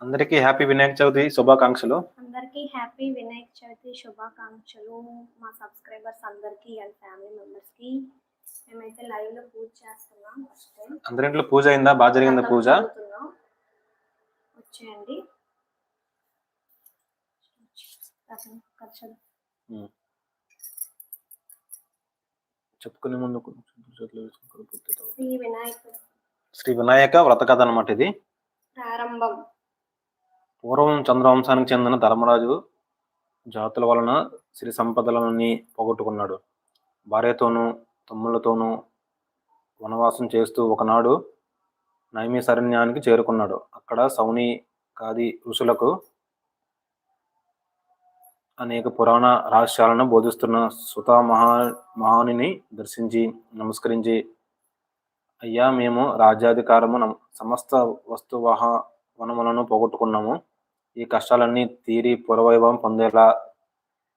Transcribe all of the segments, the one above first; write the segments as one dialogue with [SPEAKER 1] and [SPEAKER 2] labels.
[SPEAKER 1] అందరికీ హ్యాపీ వినాయక చవితి శుభాకాంక్షలు.
[SPEAKER 2] అందరికీ హ్యాపీ వినాయక చవితి శుభాకాంక్షలు మా సబ్స్క్రైబర్స్ అందరికీ అండ్ ఫ్యామిలీ మెంబర్స్కి. మేమైతే లైవ్లో పూజ చేస్తున్నాం ఫస్ట్ టైం.
[SPEAKER 1] అందరింట్లో పూజ అయిందా? బాగా జరిగిందా పూజ.
[SPEAKER 2] వచ్చేయండి.
[SPEAKER 1] చెప్పుకునే ముందు.
[SPEAKER 2] శ్రీ వినాయకుడు
[SPEAKER 1] శ్రీ వినాయక వ్రత కథ అనమాట ఇది.
[SPEAKER 2] ప్రారంభం.
[SPEAKER 1] పూర్వం చంద్రవంశానికి చెందిన ధర్మరాజు జాతుల వలన సిరి సంపదలన్నీ పోగొట్టుకున్నాడు. భార్యతోనూ తమ్ముళ్ళతోనూ వనవాసం చేస్తూ ఒకనాడు నైమిశరణ్యానికి చేరుకున్నాడు. అక్కడ సౌని కాది ఋషులకు అనేక పురాణ రహస్యాలను బోధిస్తున్న సుత మహా మహానిని దర్శించి నమస్కరించి అయ్యా మేము రాజ్యాధికారము సమస్త వస్తువాహ వనములను పోగొట్టుకున్నాము. ఈ కష్టాలన్నీ తీరి పురవైభవం పొందేలా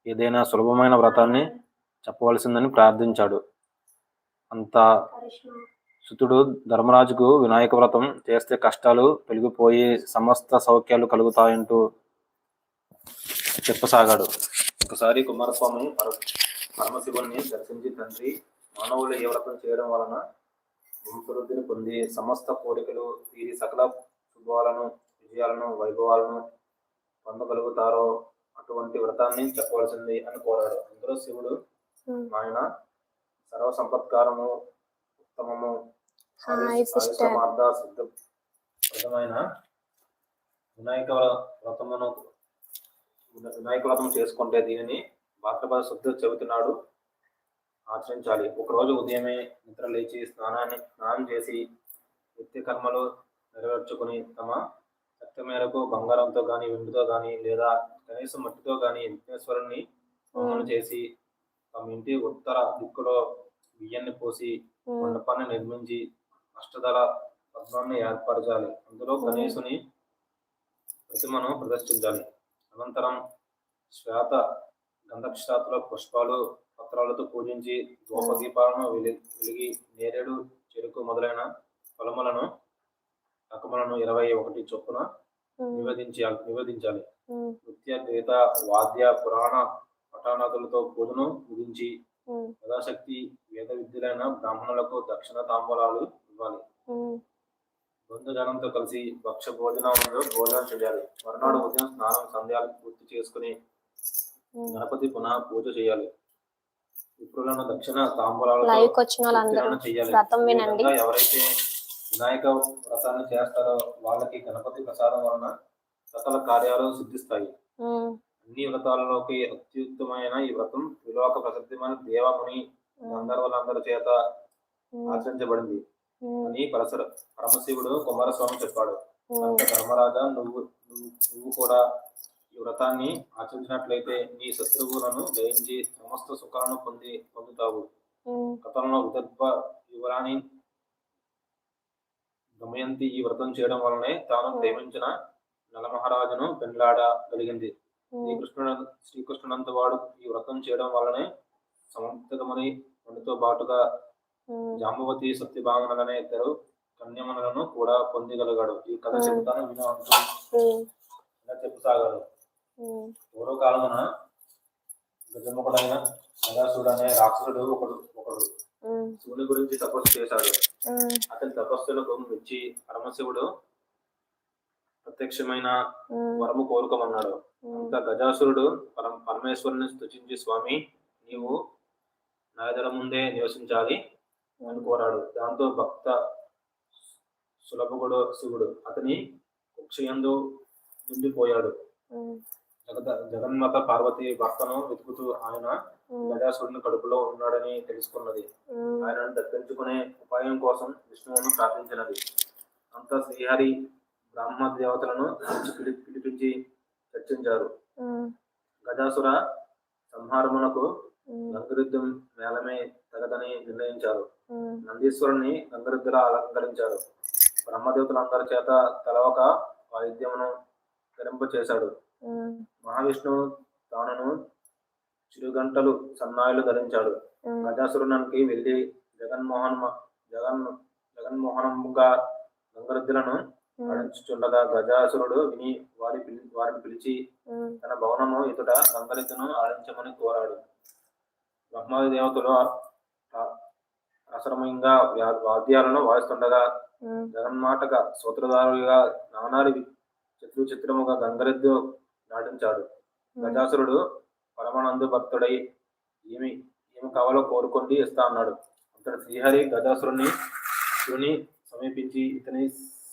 [SPEAKER 1] ఏదైనా సులభమైన వ్రతాన్ని చెప్పవలసిందని ప్రార్థించాడు. అంత సుతుడు ధర్మరాజుకు వినాయక వ్రతం చేస్తే కష్టాలు తొలగిపోయి సమస్త సౌఖ్యాలు కలుగుతాయంటూ చెప్పసాగాడు. ఒకసారి కుమారస్వామి పర పరమశివుణ్ణి దర్శించి తండ్రి మానవులు ఏ వ్రతం చేయడం వలన వంశవృద్ధిని పొంది సమస్త కోరికలు తీరి సకల శుభాలను విజయాలను వైభవాలను పొందగలుగుతారో అటువంటి వ్రతాన్ని చెప్పవలసింది అని కోరాడు అందులో శివుడు
[SPEAKER 2] Hmm.
[SPEAKER 1] ఆయన సర్వ సంపత్కారము ఉత్తమము సిద్ధమైన వినాయక వ్రతమును వినాయక వ్రతం చేసుకుంటే దీనిని భాద్రపద శుద్ధ చెబుతున్నాడు. ఆచరించాలి. ఒకరోజు ఉదయమే నిద్ర లేచి స్నానాన్ని స్నానం చేసి నిత్య కర్మలు నెరవేర్చుకుని తమ శక్తి మేరకు బంగారంతో కానీ వెండితో కానీ లేదా కనీసం మట్టితో కానీ విఘ్నేశ్వరుణ్ణి హోమం చేసి తమ ఇంటి ఉత్తర దిక్కులో బియ్యాన్ని పోసి మండపాన్ని నిర్మించి అష్టదళ పద్మాన్ని ఏర్పరచాలి. అందులో గణేశుని ప్రతిమను ప్రదర్శించాలి. అనంతరం శ్వేత గంధక్షాతుల పుష్పాలు పత్రాలతో పూజించి దీపాలను వెలి వెలిగి నేరేడు చెరుకు మొదలైన ఫలములను రకములను ఇరవై ఒకటి చొప్పున నివేదించాలి నివేదించాలి. నృత్య గీత వాద్య పురాణ పఠానాదులతో పూజను ముగించి యథాశక్తి వేద విద్యులైన బ్రాహ్మణులకు దక్షిణ తాంబూలాలు ఇవ్వాలి. బంధుజనంతో కలిసి భక్ష భోజనంలో భోజనం చేయాలి. మరునాడు ఉదయం స్నానం సంధ్యాలు పూర్తి చేసుకుని గణపతి పునః పూజ చేయాలి. విప్రులను దక్షిణ ఉత్తీర్ణం చేయాలి. ఎవరైతే వినాయక వ్రతాన్ని చేస్తారో వాళ్ళకి గణపతి ప్రసాదం వలన సకల కార్యాలు సిద్ధిస్తాయి. అన్ని వ్రతాలలోకి అత్యుత్తమైన ఈ వ్రతం విలోక ప్రసిద్ధమైన దేవముని గంధర్వులందరి చేత ఆచరించబడింది. అని పరశుర పరమశివుడు కుమారస్వామి చెప్పాడు. కనుక ధర్మరాజా నువ్వు నువ్వు నువ్వు కూడా ఈ వ్రతాన్ని ఆచరించినట్లయితే నీ శత్రువులను జయించి సమస్త సుఖాలను పొంది పొందుతావు. గతంలో విదర్భ యువరాణి దమయంతి ఈ వ్రతం చేయడం వలనే తాను ప్రేమించిన నలమహారాజును పెండ్లాడగలిగింది. శ్రీకృష్ణుడు శ్రీకృష్ణునంత వాడు ఈ వ్రతం చేయడం వల్లనే సముద్రమని మనతో బాటుగా
[SPEAKER 2] ఉమ్,
[SPEAKER 1] జాంబవతి సత్యభామనలనే ఇద్దరు కన్యమనులను కూడా పొందగలిగాడు. ఈ కథ. చెబుతాను విను అంటూ ఇలా చెప్పుసాగాడు. పూర్వకాలమున గజముఖుడైన నగాసుడు అనే రాక్షసుడు ఒకడు ఒకడు శివుని గురించి తపస్సు చేశాడు. అతని తపస్సులకు మెచ్చి పరమశివుడు ప్రత్యక్షమైన వరము కోరుకోమన్నాడు. ఇంకా గజాసురుడు పరం పరమేశ్వరుని స్తుతించి స్వామి నీవు నా ఎదుట ముందే నివసించాలి అని కోరాడు. దాంతో భక్త సులభగుడు శివుడు అతని కుక్షయందు నిండిపోయాడు. జగన్మాత పార్వతి భర్తను వెతుకుతూ ఆయన గజాసురుని కడుపులో ఉన్నాడని తెలుసుకున్నది. ఆయనను దక్కించుకునే ఉపాయం కోసం విష్ణువును ప్రార్థించినది. అంతా శ్రీహరి బ్రహ్మ దేవతలను పిలిపించి చర్చించారు. గజాసుర సంహారమునకు గంగరుద్ధం మేళమే తగదని నిర్ణయించారు. నందీశ్వరుని గంగరుద్ధులా అలంకరించారు. బ్రహ్మదేవతలందరి చేత తలవక వాయిద్యమును ధరింప చేశాడు మహావిష్ణువు తానును చిరుగంటలు సన్నాయిలు ధరించాడు.
[SPEAKER 2] ఉమ్,
[SPEAKER 1] గజాసురునికి వెళ్ళి జగన్మోహన్ జగన్ జగన్మోహనముగా గంగరుద్ధులను నడుచుచుండగా గజాసురుడు విని వారి పిలి వారిని పిలిచి తన భవనము ఇతడ గంగరెద్దును ఆడించమని కోరాడు. బ్రహ్మాది దేవతలు రసరమయంగా వ్యా- వాద్యాలను వాయిస్తుండగా జగన్మాటక సూత్రధారుడిగా నానారి చిత్రు చిత్రముగా గంగరెద్దు నాటించాడు గజాసురుడు పరమానంద భక్తుడై ఏమి ఏమి కావాలో కోరుకొని ఇస్తా అన్నాడు. అంతటి శ్రీహరి గజాసురుని శివుని సమీపించి ఇతని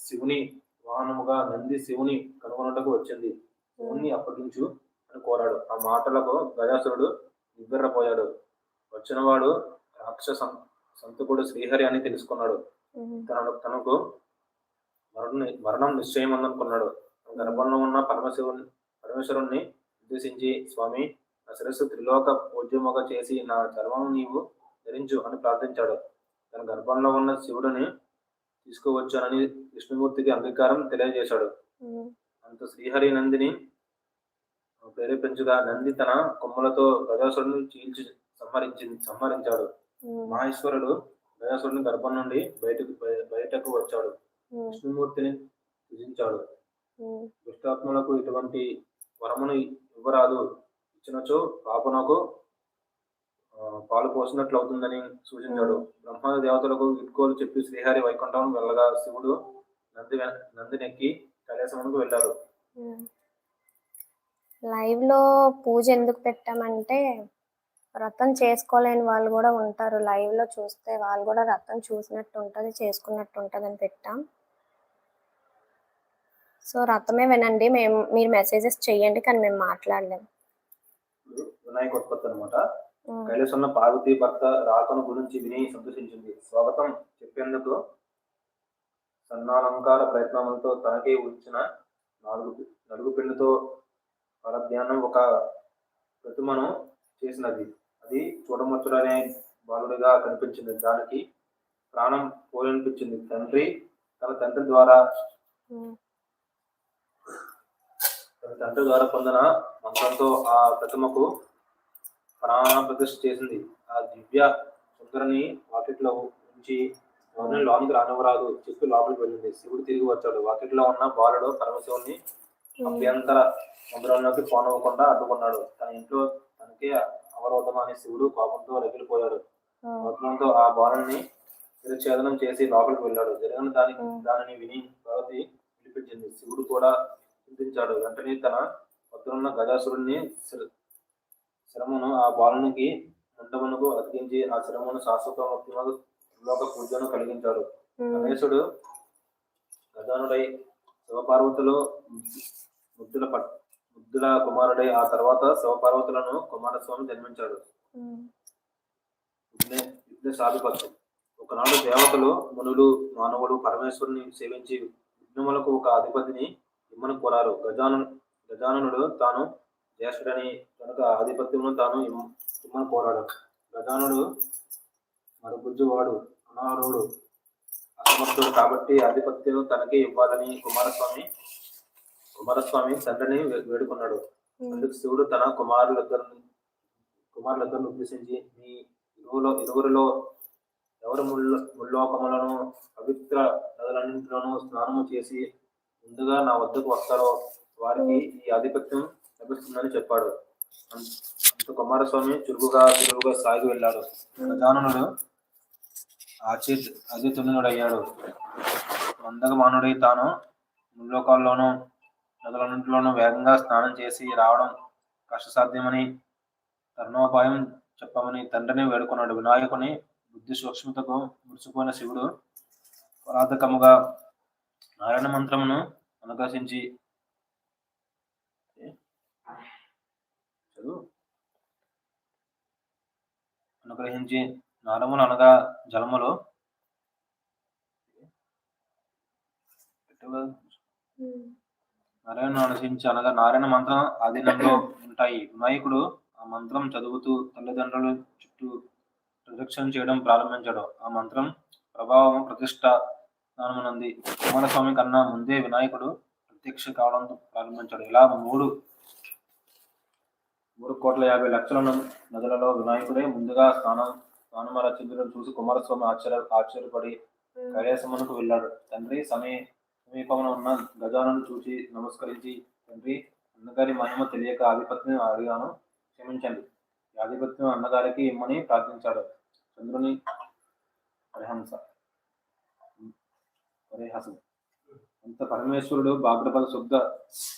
[SPEAKER 1] శివుని వాహనముగా నంది శివుని కనుగొనుటకు వచ్చింది. శివుని అప్పగించు అని కోరాడు. ఆ మాటలకు గజాసురుడు నివ్వెర్రపోయాడు. వచ్చినవాడు రాక్షస సంతకుడు శ్రీహరి అని తెలుసుకున్నాడు. తనను తనకు మరణ మరణం నిశ్చయం అనుకున్నాడు గర్భంలో ఉన్న పరమశివుని పరమేశ్వరుణ్ణి ఉద్దేశించి స్వామి నా శిరస్సు త్రిలోక పూజ్యముగా చేసి నా చర్మం నీవు ధరించు అని ప్రార్థించాడు. తన గర్భంలో ఉన్న శివుడిని తీసుకువచ్చానని విష్ణుమూర్తికి అంగీకారం తెలియజేశాడు. అంత శ్రీహరి నందిని ప్రేరేపించగా నంది తన కొమ్ములతో గజాసురుని చీల్చి సంహరించి సంహరించాడు. మహేశ్వరుడు గజాసురుని గర్భం నుండి బయటకు బయ- బయటకు వచ్చాడు. విష్ణుమూర్తిని పూజించాడు. దుష్టాత్మలకు ఇటువంటి వరమును ఇవ్వరాదు. ఇచ్చినచో పాపనకు పాలు పోసినట్లు అవుతుందని సూచించాడు బ్రహ్మ దేవతలకు ఇట్కోలు చెప్పి శ్రీహరి వైకుంఠం వెళ్ళగా శివుడు నంది నందినెక్కి కైలాసమునకు వెళ్ళారు.
[SPEAKER 2] లైవ్లో పూజ ఎందుకు పెట్టామంటే వ్రతం చేసుకోలేని వాళ్ళు కూడా ఉంటారు. లైవ్లో చూస్తే వాళ్ళు కూడా వ్రతం చూసినట్టు ఉంటది చేసుకున్నట్టు ఉంటది అని పెట్టాం. సో వ్రతమే వినండి మేము మీరు మెసేజెస్ చేయండి కానీ మేము మాట్లాడలేము
[SPEAKER 1] వినాయక ఉత్పత్తి అనమాట కైలాసంలో పార్వతి భర్త రాకను గురించి విని సంతోషించింది. స్వాగతం చెప్పేందుకు సన్నాలంకార ప్రయత్నములతో తనకే వచ్చిన నాలుగు నలుగు పిండితో పరధ్యానం ఒక ప్రతిమను చేసినది. అది చూడముచ్చడనే బాలుడిగా కనిపించింది. దానికి ప్రాణం పోలనిపించింది. తండ్రి తన తండ్రి ద్వారా తండ్రి ద్వారా పొందిన మంత్రంతో ఆ ప్రతిమకు ప్రాణ ప్రతిష్ఠ చేసింది. ఆ దివ్య సుందరని వాకిట్లో ఉంచి ఎవరిని లోనికి రానివ్వరాదు చెప్పి లోపలికి వెళ్ళింది. శివుడు తిరిగి వచ్చాడు. వాకిట్లో ఉన్న బాలుడు పరమశివుని అభ్యంతర మందిరంలోకి పోనవ్వకుండా అడ్డుకున్నాడు. తన ఇంట్లో తనకే అవరోధం అని శివుడు కోపంతో రగిలిపోయాడు. కోపంతో ఆ బాలుని తిరఛేదనం చేసి లోపలికి వెళ్ళాడు. జరిగిన దాని దానిని విని పార్వతి పిలిపించింది శివుడు కూడా చింతించాడు. వెంటనే తన వద్దనున్న గజాసురుణ్ణి శిర- శరమును ఆ బాలునికి ముండమునకు అతికించి ఆ శరమును శాశ్వత లోక పూజను కలిగించాడు. గణేశుడు గజానుడై శివపార్వతులు ముద్దుల పట్ ముద్దుల కుమారుడై ఆ తర్వాత శివపార్వతులను కుమారస్వామి జన్మించాడు. సాధిపత్యం ఒకనాడు దేవతలు మునులు మానవులు పరమేశ్వరుని సేవించి విఘ్నములకు ఒక అధిపతిని ఇమ్మని కోరారు. గజాను గజాననుడు తాను జ్యేష్ఠుడని కనుక ఆధిపత్యమును తాను ఇమ్మ- ఇమ్మని కోరాడు. గజానుడు మరుగుజ్జువాడు అనారుడు అసమర్థుడు కాబట్టి ఆధిపత్యం తనకే ఇవ్వాలని కుమారస్వామి కుమారస్వామి తండ్రిని వేడుకున్నాడు. అందుకు శివుడు తన కుమారులిద్దరిని కుమారులిద్దరిని ఉద్దేశించి మీ ఇరువులో ఇరువురిలో ఎవరు ముళ్ళ ముల్లోకములను పవిత్ర నదులన్నింటిలోనూ స్నానము చేసి ముందుగా నా వద్దకు వస్తారో. వారికి ఈ ఆధిపత్యం లభిస్తుందని చెప్పాడు. అంత కుమారస్వామి చురుకుగా చురుకుగా సాగి వెళ్ళాడు. గజాననుడు ఆచి అజితునుడయ్యాడు మందగమానుడై తాను ముల్లోకాల్లోనూ నదులన్నింటిలోనూ వేగంగా స్నానం చేసి రావడం కష్టసాధ్యమని తరుణోపాయం చెప్పమని తండ్రిని వేడుకున్నాడు. వినాయకుని బుద్ధి సూక్ష్మతకు మురిసిపోయిన శివుడు పరాధకముగా నారాయణ మంత్రమును అనుకాశించి చదువు. అనుగ్రహించి నరములు అనగా జలములు నారాయణ అనుసరించి అనగా నారాయణ మంత్రం ఆధీనంలో ఉంటాయి వినాయకుడు ఆ మంత్రం చదువుతూ తల్లిదండ్రుల చుట్టూ ప్రదక్షిణ చేయడం ప్రారంభించడం ఆ మంత్రం ప్రభావం ప్రతిష్ట స్థానమునంది కుమారస్వామి కన్నా ముందే వినాయకుడు ప్రత్యక్ష కావడం ప్రారంభించాడు. ఇలా మూడు మూడు కోట్ల యాభై లక్షల నదులలో వినాయకుడే ముందుగా స్నానం స్నానమరచించడం చూసి కుమారస్వామి ఆశ్చర్య ఆశ్చర్యపడి కైలాసమునకు వెళ్ళాడు. తండ్రి సమీ సమీపంలో ఉన్న గజాలను చూసి నమస్కరించి తండ్రి అన్నగారి మహిమ తెలియక ఆధిపత్యం అడిగాను క్షమించండి. ఆధిపత్యం అన్నగారికి ఇమ్మని ప్రార్థించాడు. చంద్రుని ప్రహంస పరిహాసం. అంత పరమేశ్వరుడు భాద్రపద శుద్ధ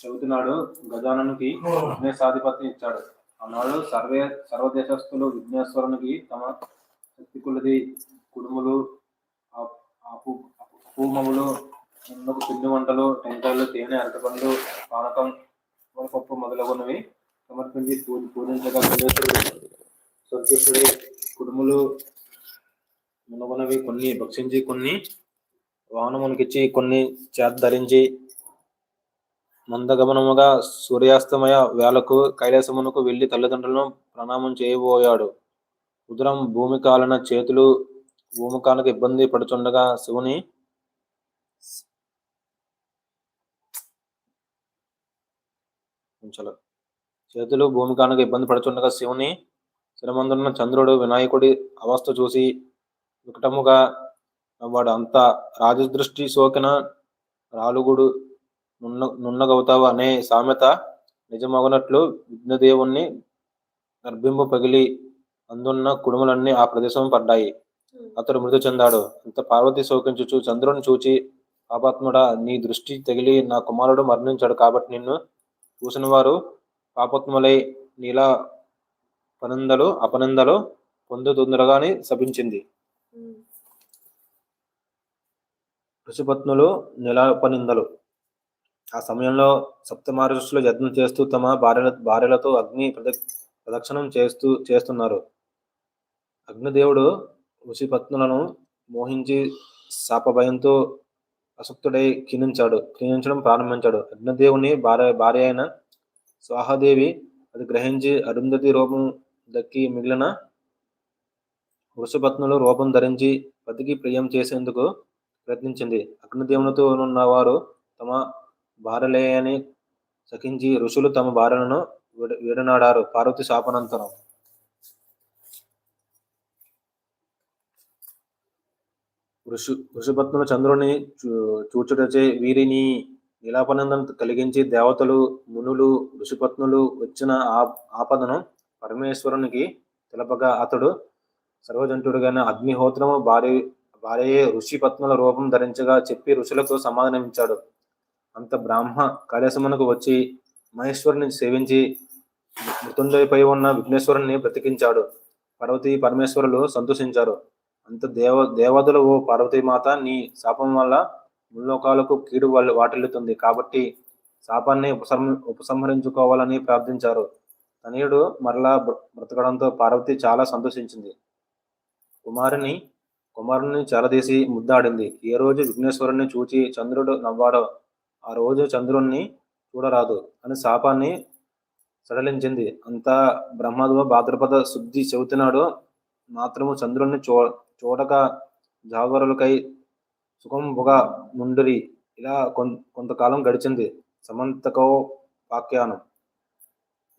[SPEAKER 1] చెబుతున్నాడు గజానునికి విఘ్నేశాధిపత్యం ఇచ్చాడు. ఆనాడు సర్వే సర్వదేశస్థులు విఘ్నేశ్వరునికి తమ శక్తికులది కుడుములు ఆ- అపూమములు ముందుకు పిండి వంటలు టెంకాయలు తేనె అరటిపండ్లు పానకం పప్పు మొదలగునవి సమర్పించి పూజ పూజించగా గణేశుడు కుడుములు మునగునవి కొన్ని భక్షించి కొన్ని వానమునికిచ్చి కొన్ని చేత ధరించి మందగమనముగా సూర్యాస్తమయ వేళకు కైలాసమునకు వెళ్ళి తల్లిదండ్రులను ప్రణామం చేయబోయాడు. ఉదరం భూమి కాలన చేతులు భూమికాలకు ఇబ్బంది పడుచుండగా శివుని ఉంచలు. చేతులు భూమికాలకు ఇబ్బంది పడుచుండగా శివుని శిరమందున్న చంద్రుడు వినాయకుడి అవస్థ చూసి వికటముగా వాడు అంత రాజదృష్టి సోకిన రాలుగుడు నున్న నున్నగవుతావు అనే సామెత నిజమగనట్లు విఘ్నదేవుణ్ణి గర్భింపు పగిలి అందున్న కుడుములన్నీ ఆ ప్రదేశం పడ్డాయి. అతడు మృతి చెందాడు. అంత పార్వతి శోకించుచు చంద్రుని చూచి పాపాత్ముడా నీ దృష్టి తగిలి నా కుమారుడు మరణించాడు కాబట్టి నిన్ను చూసిన వారు పాపాత్ములై నీలా పనిందలు అపనిందలు పొందుతుందరగాని శపించింది. ఋషిపత్నులు నిలాపనిందలు ఆ సమయంలో సప్తమహర్షులు యత్నం చేస్తూ తమ భార్యల భార్యలతో అగ్ని ప్రదక్ ప్రదక్షిణం చేస్తూ చేస్తున్నారు. అగ్నిదేవుడు ఋషిపత్నులను మోహించి శాపభయంతో అసక్తుడై క్షీణించాడు క్షీణించడం ప్రారంభించాడు. అగ్నిదేవుని భార్య భార్య అయిన స్వాహాదేవి అది గ్రహించి అరుంధతి రూపం దక్కి మిగిలిన వృషపత్నులు రూపం ధరించి పతికి ప్రియం చేసేందుకు ప్రయత్నించింది. అగ్నిదేవునితో ఉన్న వారు తమ భార్యలేయని సఖించి ఋషులు తమ భార్యలను వీడనాడారు విడనాడారు. పార్వతి శాపనంతరం. ఋషు ఋషిపత్నులు చంద్రుని చూ- చూచుటచే వీరిని నిలాపనందం కలిగించి దేవతలు మునులు ఋషిపత్నులు వచ్చిన ఆ- ఆపదను పరమేశ్వరునికి తెలపగా అతడు సర్వజంతుడుగైన అగ్నిహోత్రము భార్య ఋషి ఋషిపత్నుల రూపం ధరించగా చెప్పి ఋషులకు సమాధానమిచ్చాడు అంత బ్రాహ్మ కైలాసమునకు వచ్చి మహేశ్వరుని సేవించి మృతుంజయపై ఉన్న విఘ్నేశ్వరుని బ్రతికించాడు. పార్వతీ పరమేశ్వరులు సంతోషించారు. అంత దేవ దేవతలు ఓ పార్వతీమాత నీ శాపం వల్ల ముల్లోకాలకు కీడు వాళ్ళు వాటిల్లుతుంది కాబట్టి శాపాన్ని ఉపసంహ ఉపసంహరించుకోవాలని ప్రార్థించారు. తనయుడు మరలా బ్ర- బ్రతకడంతో పార్వతి చాలా సంతోషించింది. కుమారుని కుమారుని చాలదీసి ముద్దాడింది. ఏ రోజు విఘ్నేశ్వరుని చూచి చంద్రుడు నవ్వాడో ఆ రోజు చంద్రుణ్ణి చూడరాదు అని శాపాన్ని సడలించింది. అంతా బ్రహ్మదేవ భాద్రపద శుద్ధి చెబుతున్నాడు. మాత్రము చంద్రుణ్ణి చూ చూడక జాగరులకై సుఖంబుగా ముండిరి. ఇలా కొంతకాలం గడిచింది. సమంతకో వాఖ్యానం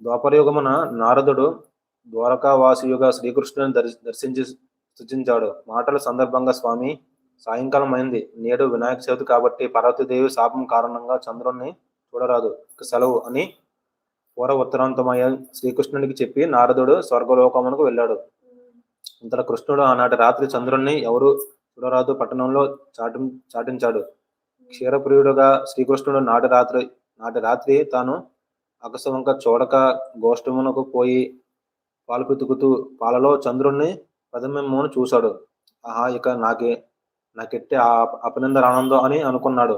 [SPEAKER 1] ద్వాపరయుగమున నారదుడు ద్వారకావాసియుగా శ్రీకృష్ణుని దర్శించి స్తుతించాడు మాటల సందర్భంగా స్వామి సాయంకాలం అయింది. నేడు వినాయక చవితి కాబట్టి పార్వతీదేవి శాపం కారణంగా చంద్రుణ్ణి చూడరాదు. సెలవు అని పూర్వ ఉత్తరాంతమయ్య శ్రీకృష్ణునికి చెప్పి నారదుడు స్వర్గలోకమునకు వెళ్ళాడు. ఇంతలో కృష్ణుడు ఆనాటి రాత్రి చంద్రుణ్ణి ఎవరు చూడరాదు పట్టణంలో చాటి చాటించాడు. క్షీరప్రియుడుగా శ్రీకృష్ణుడు నాటి రాత్రి నాటి రాత్రి తాను అకస్వంక చూడక గోష్ఠమునకు పోయి పాలు పితుకుతూ పాలలో చంద్రుణ్ణి పదమెమ్మను చూశాడు. ఆహా ఇక నాకే నాకెట్టే ఆ అభినంద ఆనందం అని అనుకున్నాడు.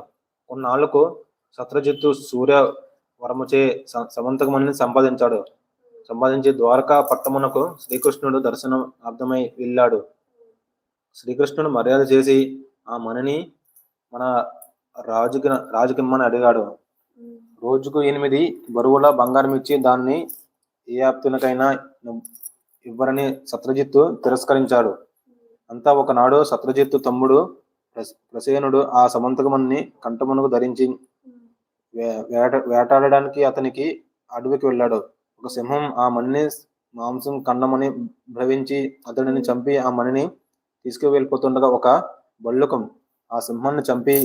[SPEAKER 1] కొన్నాళ్ళకు సత్రజిత్తు సూర్య వరముచే సమంతకమని సంపాదించాడు. సంపాదించి ద్వారకా పట్టమునకు శ్రీకృష్ణుడు దర్శనం అర్థమై వెళ్ళాడు. శ్రీకృష్ణుడు మర్యాద చేసి ఆ మణిని మన రాజుకి రాజుకిమ్మని అడిగాడు. రోజుకు ఎనిమిది బరువుల బంగారం ఇచ్చి దాన్ని ఏ ఆప్తునికైనా ఇవ్వరని సత్రజిత్తు తిరస్కరించాడు. అంతా ఒకనాడు సత్రజిత్తు తమ్ముడు ప్రసేనుడు ఆ సమంతకమణ్ణి కంఠమునకు ధరించి వేట వేటాడడానికి అతనికి అడవికి వెళ్ళాడు. ఒక సింహం ఆ మణిని మాంసం కన్నమని భ్రవించి అతడిని చంపి ఆ మణిని తీసుకువెళ్ళిపోతుండగా ఒక బళ్ళుకం ఆ సింహాన్ని చంపి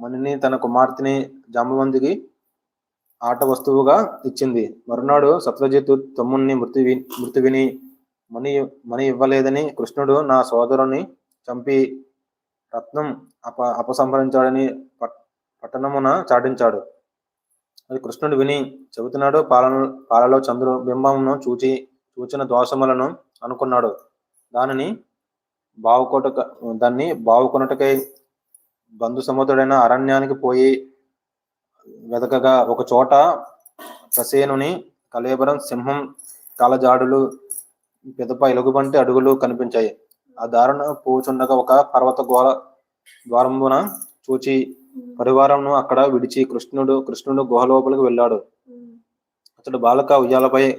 [SPEAKER 1] మణిని తన కుమార్తెని జాంబవంతికి ఆట వస్తువుగా ఇచ్చింది. మరునాడు సత్రజిత్తు తమ్ముణ్ణి మృతి మృతి విని మణి మణి ఇవ్వలేదని కృష్ణుడు నా సోదరుని చంపి రత్నం అప అపసంహరించాడని పట్- పట్టణమున చాటించాడు. అది కృష్ణుడు విని చెబుతున్నాడు పాలన పాలలో చంద్రు బింబమును చూచి చూచిన దోషములను అనుకున్నాడు. దానిని బావుకొట దాన్ని బావుకొనుటకై బంధు సముద్రుడైన అరణ్యానికి పోయి వెతకగా ఒక చోట ప్రసేనుని కలేబరం సింహం కాలజాడులు పిదప ఎలుగుబంటి అడుగులు కనిపించాయి. ఆ దారుణ పోచుండగా ఒక పర్వత గోళ ద్వారమున చూచి పరివారంను అక్కడ విడిచి కృష్ణుడు కృష్ణుడు గుహ లోపలికి వెళ్ళాడు. అతడు బాలక ఉయ్యాలపై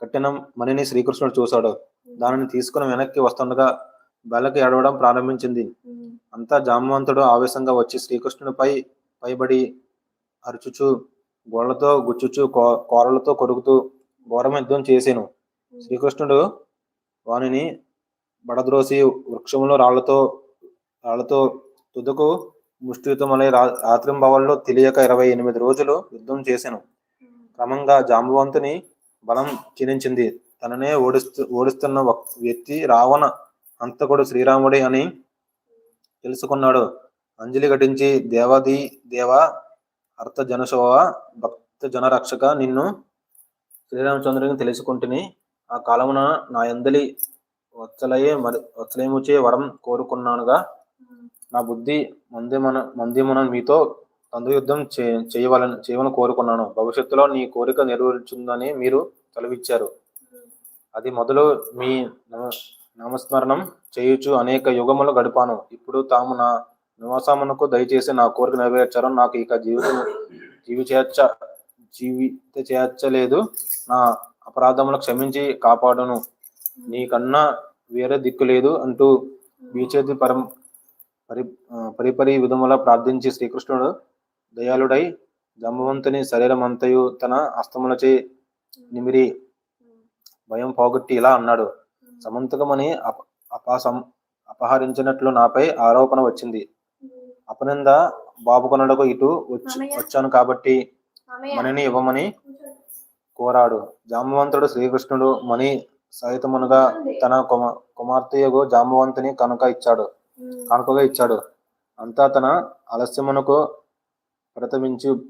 [SPEAKER 1] కట్టిన మణిని శ్రీకృష్ణుడు చూశాడు. దానిని తీసుకుని వెనక్కి వస్తుండగా బాలక ఏడవడం ప్రారంభించింది. అంతా జామవంతుడు ఆవేశంగా వచ్చి శ్రీకృష్ణుడిపై పైబడి అరుచుచు గోళ్ళతో గుచ్చుచు కో- కోరలతో కొరుకుతూ ఘోరం యుద్ధం చేసాను. శ్రీకృష్ణుడు వానిని బడద్రోసి వృక్షంలో రాళ్ళతో రాళ్ళతో తుదకు ముష్టియుతమలై రా రాత్రింబవల్లో తెలియక ఇరవై ఎనిమిది రోజులు యుద్ధం చేశాను క్రమంగా జాంబవంతుని బలం క్షీణించింది. తననే ఓడిస్తూ ఓడిస్తున్న వ్యక్తి రావణ హంతకుడు శ్రీరాముడే అని తెలుసుకున్నాడు. అంజలి ఘటించి దేవాది దేవ అర్థ జనశోభ భక్త జనరక్షక నిన్ను శ్రీరామచంద్రుని తెలుసుకుంటుని ఆ కాలమున నా ఎందలి వత్సలయే మరి వత్సలేముచే వరం కోరుకున్నానుగా. నా బుద్ధి మందిమన మందిమున మీతో యుద్ధం చే చేయవాలని చేయమని కోరుకున్నాను. భవిష్యత్తులో నీ కోరిక నెరవేర్చుందని మీరు తలవిచ్చారు. అది మొదలు మీ నమ- నామస్మరణం చేయుచు అనేక యుగములు గడిపాను. ఇప్పుడు తాము నా నివాసమునకు దయచేసి నా కోరిక నెరవేర్చారు నాకు ఇక జీవితం జీవి చేర్చ జీవిత చేర్చలేదు నా అపరాధములు క్షమించి కాపాడును. నీకన్నా వేరే దిక్కు లేదు అంటూ బీచేది పరం పరి పరిపరి విధముల ప్రార్థించి శ్రీకృష్ణుడు దయాళుడై జంబవంతుని శరీరమంతయు తన హస్తములచే నిమిరి భయం పోగొట్టి ఇలా అన్నాడు. సమంతకమని అప అపాసం అపహరించినట్లు నాపై ఆరోపణ వచ్చింది. అపనింద బాబుకొనడకు ఇటు వచ్చి వచ్చాను కాబట్టి మణిని ఇవ్వమని కోరాడు. జాంబవంతుడు శ్రీకృష్ణుడు మణి సహితమునుగా తన కుమ కుమార్తెయగు జాంబవంతుని కనుక ఇచ్చాడు. కానుకగా ఇచ్చాడు. అంతా తన ఆలస్యమునకు ప్రతమించి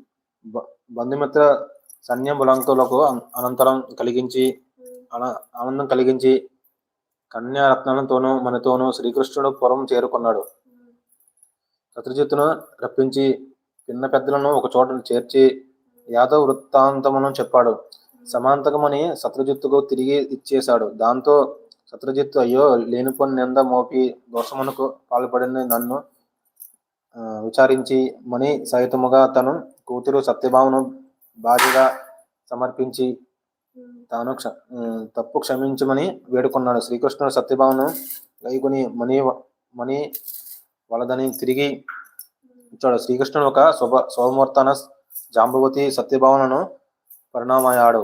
[SPEAKER 1] బంధుమిత్ర సన్యబులంకులకు అన్- అనంతరం కలిగించి ఆన- ఆనందం కలిగించి కన్యారత్నాలతోనూ మనతోనూ శ్రీకృష్ణుడు పురం చేరుకున్నాడు. శత్రుజిత్తును రప్పించి పిన్న పెద్దలను ఒక చోట చేర్చి యాదవ్ వృత్తాంతమును చెప్పాడు. సమాంతకమని శత్రుజిత్తుకు తిరిగి ఇచ్చేశాడు. దాంతో శత్రుజిత్తు అయ్యో లేనిపోని నింద మోపి దోషమునకు పాల్పడిన నన్ను విచారించి మణి సహితముగా తను కూతురు సత్యభామను భార్యగా సమర్పించి తాను క్ష తప్పు క్షమించమని వేడుకున్నాడు. శ్రీకృష్ణుడు సత్యభామను లైకుని మణి మణి వలదని తిరిగి ఇచ్చాడు. శ్రీకృష్ణుడు ఒక శుభ శుభముహూర్తాన జాంబవతి సత్యభావనను పరిణామయ్యాడు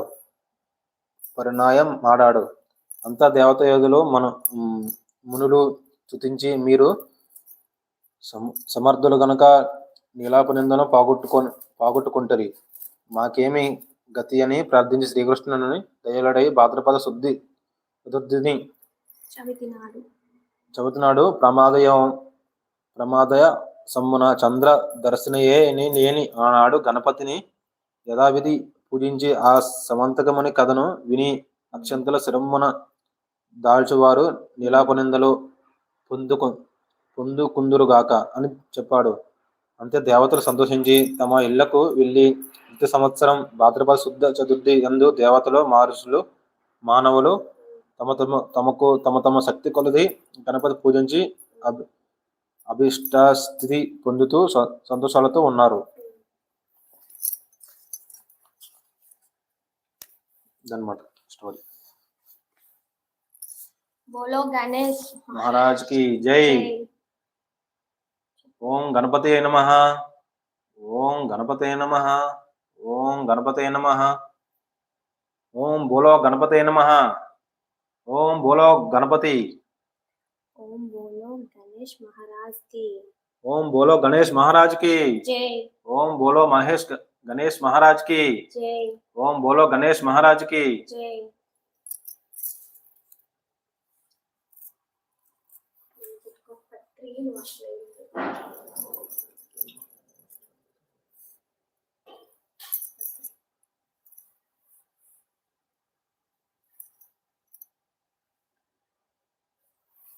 [SPEAKER 1] పరిణాయం ఆడాడు అంతా దేవత యోధులు మన మునులు చుతించి మీరు సమ- సమర్థులు గనుక నీలాపనిందను పోగొట్టుకొని పోగొట్టుకుంటారు. మాకేమి గతి అని ప్రార్థించి శ్రీకృష్ణుని దయలుడై భాద్రపద శుద్ధి చతుర్థిని
[SPEAKER 2] చవితినాడు
[SPEAKER 1] ప్రమాదయ ప్రమాదయ సమ్మున చంద్ర దర్శనయే అని లేని ఆనాడు గణపతిని యథావిధి పూజించి ఆ సమంతకముని కథను విని అక్షంతల శిరమ్మున దాల్చువారు నీలాపనిందలు పొందుకు పొందుకుందురుగాక అని చెప్పాడు. అంతే దేవతలు సంతోషించి తమ ఇళ్ళకు వెళ్ళి ప్రతి సంవత్సరం భాద్రపద శుద్ధ చతుర్థి ఎందు దేవతలు మహర్షులు మానవులు తమ తమ తమకు తమ తమ శక్తి కొలది గణపతి పూజించి అభిష్ట స్థితి పొందుతూ సంతోషాలతో ఉన్నారు. అన్నమాట స్టోరీ.
[SPEAKER 2] బోలో గణేష్
[SPEAKER 1] మహారాజ్కి జై. ఓం గణపతే నమ. ఓం గణపతే నమ. ఓం గణపతే నమ. ఓం బోలో గణపతే నమ. ఓం బోలో గణపతి.
[SPEAKER 2] ఓం బోలో గణేష్ మహారాజ్కి
[SPEAKER 1] ఓం బోలో గణేష్ మహారాజ్కి
[SPEAKER 2] జై
[SPEAKER 1] ఓం బోలో మహేష్ గ- గణేష్ మహారాజ్కి
[SPEAKER 2] జై
[SPEAKER 1] ఓం బోలో గణేష్ మహారాజ్కి
[SPEAKER 2] జై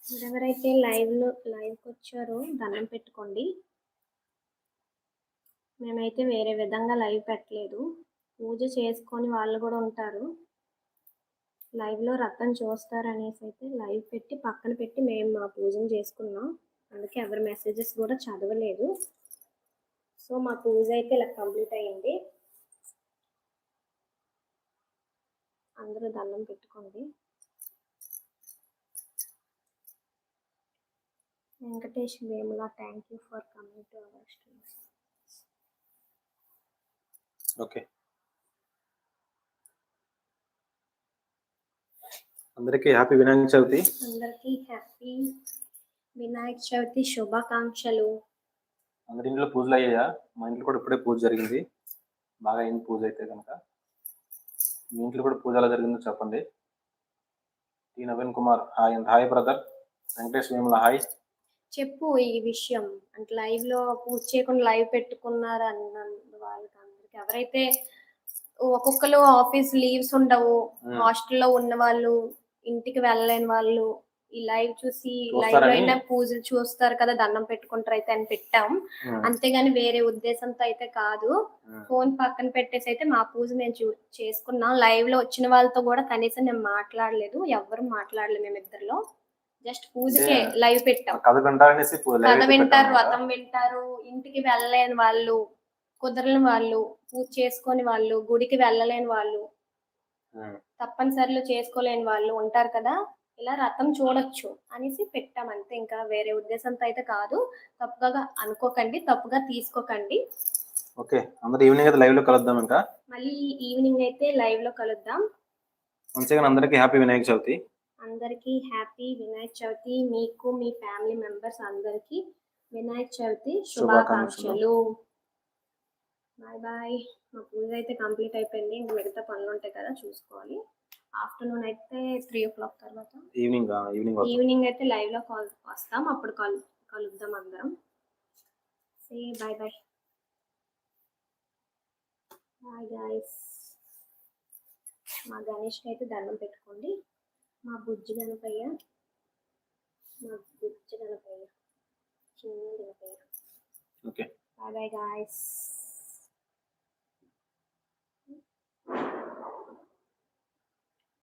[SPEAKER 2] ఎవరైతే లైవ్లో లైవ్కి వచ్చారో దండం పెట్టుకోండి. మేమైతే వేరే విధంగా లైవ్ పెట్టలేదు. పూజ చేసుకొని వాళ్ళు కూడా ఉంటారు. లైవ్లో రథం చూస్తారు అనేసి అయితే లైవ్ పెట్టి పక్కన పెట్టి మేము మా పూజను చేసుకున్నాం. అందుకే ఎవరి మెసేజెస్ కూడా చదవలేదు. సో మా పూజ అయితే ఇలా కంప్లీట్ అయ్యింది. అందరూ దండం పెట్టుకోండి. Venkatesh Vemula thank you for coming to our students
[SPEAKER 1] okay. అందరికీ హ్యాపీ వినాయక చవితి.
[SPEAKER 2] అందరికీ హ్యాపీ వినాయక చవితి శుభాకాంక్షలు.
[SPEAKER 1] అందరి ఇంట్లో పూజలు అయ్యాయా? మా ఇంట్లో కూడా ఇప్పుడే పూజ జరిగింది. బాగా అయింది పూజ అయితే కనుక. మీ ఇంట్లో కూడా పూజ ఎలా జరిగిందో చెప్పండి. T Naveen Kumar hi hi brother. Venkatesh Vemula hi.
[SPEAKER 2] చెప్పు ఈ విషయం. అంటే లైవ్లో పూజ చేయకుండా లైవ్ పెట్టుకున్నారు అన్న వాళ్ళకి అందరికి. ఎవరైతే ఒక్కొక్కరు ఆఫీస్ లీవ్స్ ఉండవు. హాస్టల్లో ఉన్న వాళ్ళు ఇంటికి వెళ్ళలేని వాళ్ళు ఈ లైవ్ చూసి
[SPEAKER 1] లైవ్లో?
[SPEAKER 2] అయినా పూజలు చూస్తారు కదా దండం పెట్టుకుంటారు అయితే అని పెట్టాం. అంతేగాని వేరే ఉద్దేశంతో అయితే కాదు. ఫోన్ పక్కన పెట్టేసి అయితే మా పూజ మేము చూ చేసుకున్నాం. లైవ్లో వచ్చిన వాళ్ళతో కూడా కనీసం నేను మాట్లాడలేదు. ఎవ్వరు మాట్లాడలేదు మేమిద్దరిలో. జస్ట్ పూజకే. లైవ్ పెట్టాం
[SPEAKER 1] కథ
[SPEAKER 2] వింటారు. వ్రతం వింటారు ఇంటికి వెళ్ళలేని వాళ్ళు కుదరని వాళ్ళు పూజ చేసుకొని వాళ్ళు గుడికి వెళ్ళలేని వాళ్ళు. తప్పనిసరిలో చేసుకోలేని వాళ్ళు ఉంటారు కదా ఇలా రథం చూడొచ్చు అనేసి పెట్టాం అంతే ఇంకా వేరే ఉద్దేశంతో అయితే కాదు తప్పుగా అనుకోకండి తప్పుగా తీసుకోకండి
[SPEAKER 1] ఓకే అందరు ఈవినింగ్ అయితే లైవ్లో కలుద్దాం ఇంకా
[SPEAKER 2] మళ్ళీ ఈవినింగ్ అయితే లైవ్లో కలుద్దాం
[SPEAKER 1] మంచిగా అందరికీ హ్యాపీ వినాయక చవితి
[SPEAKER 2] అందరికీ హ్యాపీ వినాయక చవితి. మీకు మీ ఫ్యామిలీ మెంబర్స్ అందరికీ వినాయక చవితి శుభాకాంక్షలు. Bye bye. మా పూజ అయితే కంప్లీట్ అయిపోయింది. ఇంకా మిగతా పనులు ఉంటాయి కదా చూసుకోవాలి. ఆఫ్టర్నూన్ అయితే త్రీ ఓ క్లాక్ తర్వాత
[SPEAKER 1] ఈవినింగ్ ఈవినింగ్.
[SPEAKER 2] ఈవినింగ్ అయితే లైవ్లో కాల్ వస్తాం. అప్పుడు కాల్ కలుద్దాం అందరం. Say bye bye bye guys మా గణేష్కి అయితే దండం పెట్టుకోండి. మా బుజ్జి గణపయ్య. మా బుజ్జి గణపయ్య. చిన్న Ganapayya.
[SPEAKER 1] Okay.
[SPEAKER 2] Bye bye guys